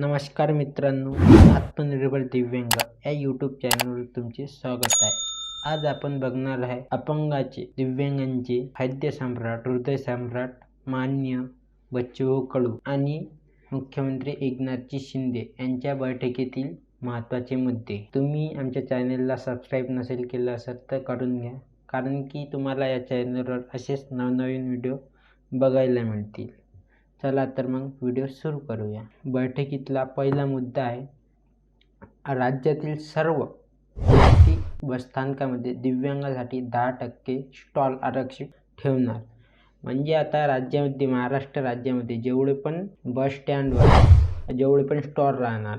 नमस्कार मित्रांनो आत्मनिर्भर दिव्यांग या यूट्यूब चॅनलवर तुमचे स्वागत आहे. आज आपण बघणार आहे अपंगाचे दिव्यांगांचे खाद्य सम्राट हृदय सम्राट मान्य बच्चू कडू आणि मुख्यमंत्री एकनाथजी शिंदे यांच्या बैठकीतील महत्त्वाचे मुद्दे. तुम्ही आमच्या चॅनलला सबस्क्राईब नसेल केलं असेल तर करून घ्या कारण की तुम्हाला या चॅनलवर असेच नवनवीन व्हिडिओ बघायला मिळतील. चला तर मग व्हिडिओ सुरू करूया. बैठकीतला पहिला मुद्दा आहे राज्यातील सर्व एस बसस्थानकामध्ये दिव्यांगासाठी दहा टक्के स्टॉल आरक्षित ठेवणार. म्हणजे आता राज्यामध्ये महाराष्ट्र राज्यामध्ये जेवढे पण बस स्टँडवर जेवढे पण स्टॉल राहणार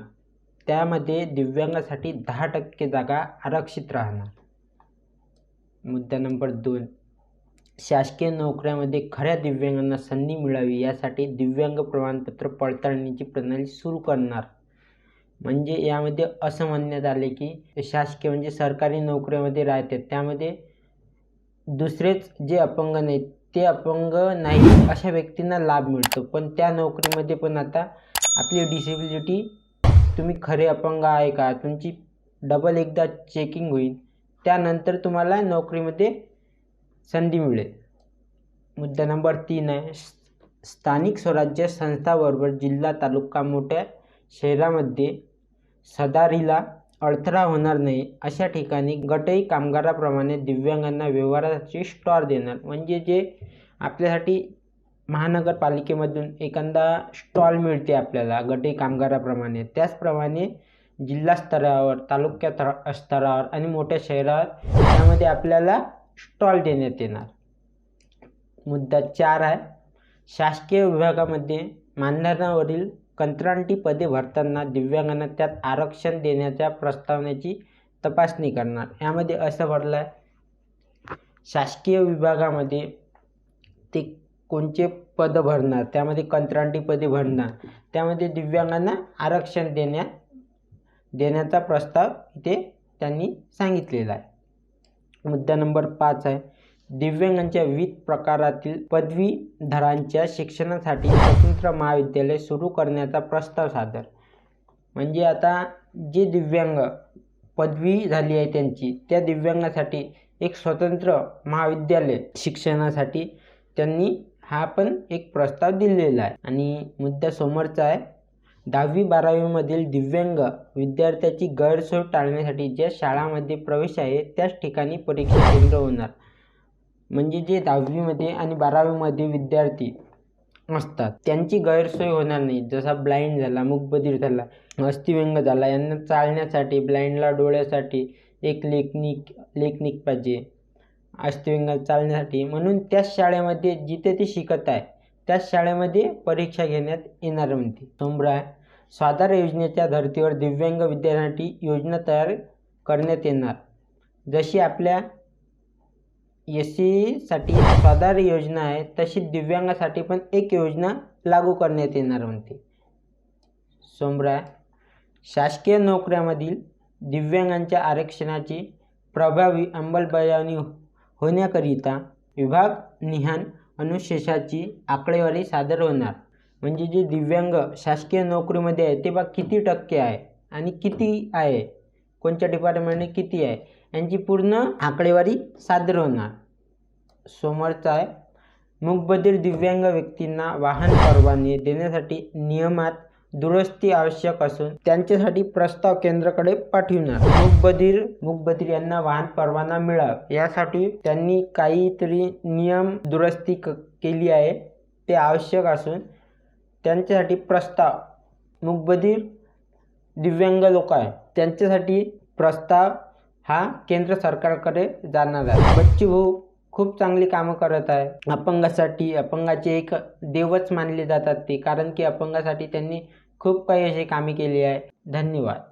त्यामध्ये दिव्यांगासाठी दहा टक्के जागा आरक्षित राहणार. मुद्दा नंबर दोन. शासकीय नोकऱ्यामध्ये खऱ्या दिव्यांगांना संधी मिळावी यासाठी दिव्यांग प्रमाणपत्र पडताळणीची प्रणाली सुरू करणार. म्हणजे यामध्ये असं म्हणण्यात आले की शासकीय म्हणजे सरकारी नोकऱ्यामध्ये राहतात त्यामध्ये दुसरेच जे अपंग नाहीत ते अपंग नाही अशा व्यक्तींना लाभ मिळतो. पण त्या नोकरीमध्ये पण आता आपली डिसेबिलिटी तुम्ही खरे अपंग आहे का? तुमची डबल एकदा चेकिंग होईल. त्यानंतर तुम्हाला नोकरीमध्ये संधी मिळेल. मुद्दा नंबर तीन आहे स्थानिक स्वराज्य संस्थाबरोबर जिल्हा तालुका मोठ्या शहरामध्ये सदारीला अडथळा होणार नाही अशा ठिकाणी गटई कामगाराप्रमाणे दिव्यांगांना व्यवहाराची स्टॉल देणार. म्हणजे जे आपल्यासाठी महानगरपालिकेमधून एखादा स्टॉल मिळते आपल्याला गटई कामगाराप्रमाणे. त्याचप्रमाणे जिल्हा स्तरावर तालुक्या स्तरावर आणि मोठ्या शहरात त्यामध्ये आपल्याला स्टॉल देण्यात येणार. मुद्दा चार आहे शासकीय विभागामध्ये मानधनावरील कंत्राटी पदे भरताना दिव्यांगांना त्यात आरक्षण देण्याच्या प्रस्तावनेची तपासणी करणार. यामध्ये असं भरलं आहे शासकीय विभागामध्ये ते कोणचे पद भरणार? त्यामध्ये कंत्राटी पदे भरणार. त्यामध्ये दिव्यांगांना आरक्षण देण्या देण्याचा प्रस्ताव इथे त्यांनी सांगितलेला आहे. मुद्दा नंबर पाच आहे. दिव्यांगांच्या विविध प्रकारातील पदवीधरांच्या शिक्षणासाठी स्वतंत्र महाविद्यालय सुरू करण्याचा प्रस्ताव सादर. म्हणजे आता जे दिव्यांग पदवी झाली आहे त्यांची त्या दिव्यांगासाठी एक स्वतंत्र महाविद्यालय शिक्षणासाठी त्यांनी हा पण एक प्रस्ताव दिलेला आहे. आणि मुद्दा समोरचा आहे. दहावी बारावीमधील दिव्यांग विद्यार्थ्याची गैरसोय टाळण्यासाठी ज्या शाळांमध्ये प्रवेश आहे त्याच ठिकाणी परीक्षा केंद्र होणार. म्हणजे जे दहावीमध्ये आणि बारावीमध्ये विद्यार्थी असतात त्यांची गैरसोय होणार नाही. जसा ब्लाइंड झाला मूकबधीर झाला अस्थिव्यंग झाला यांना चालण्यासाठी ब्लाइंडला डोळ्यासाठी एक लेखनिक लेखनिक पाहिजे अस्थिव्यंग चालण्यासाठी. म्हणून त्याच शाळेमध्ये जिथे ते शिकत आहे त्याच शाळेमध्ये परीक्षा घेण्यात येणार म्हणते. सोमरा आहे स्वाधार योजनेच्या धर्तीवर दिव्यांग विद्यार्थ्यांसाठी योजना तयार करण्यात येणार. जशी आपल्या एस सीसाठी स्वाधार योजना आहे तशी दिव्यांगासाठी पण एक योजना लागू करण्यात येणार म्हणते. सोमरा शासकीय नोकऱ्यामधील दिव्यांगांच्या आरक्षणाची प्रभावी अंमलबजावणी होण्याकरिता विभाग निहान अनुशेषाची आकडेवारी सादर होणार. म्हणजे जे दिव्यांग शासकीय नोकरीमध्ये आहे ते बा किती टक्के आहे आणि किती आहे? कोणत्या डिपार्टमेंटने किती आहे? यांची पूर्ण आकडेवारी सादर होणार. समोरचा आहे मुकबधीर दिव्यांग व्यक्तींना वाहन परवाने देण्यासाठी नियमात दुरुस्ती आवश्यक असून त्यांच्यासाठी प्रस्ताव केंद्राकडे पाठविणार. मूकबधीर मूकबधीर यांना वाहन परवाना मिळावा. यासाठी त्यांनी काहीतरी नियम दुरुस्ती क केली आहे. ते आवश्यक असून त्यांच्यासाठी प्रस्ताव. मूकबधीर दिव्यांग लोक आहे त्यांच्यासाठी प्रस्ताव हा केंद्र सरकारकडे जाणार आहे. बच्चू भाऊ खूप चांगली कामं करत आहे. अपंगासाठी अपंगाचे एक देवच मानले जातात ते. कारण की अपंगासाठी त्यांनी खूप काही अशी कामे केली आहे. धन्यवाद.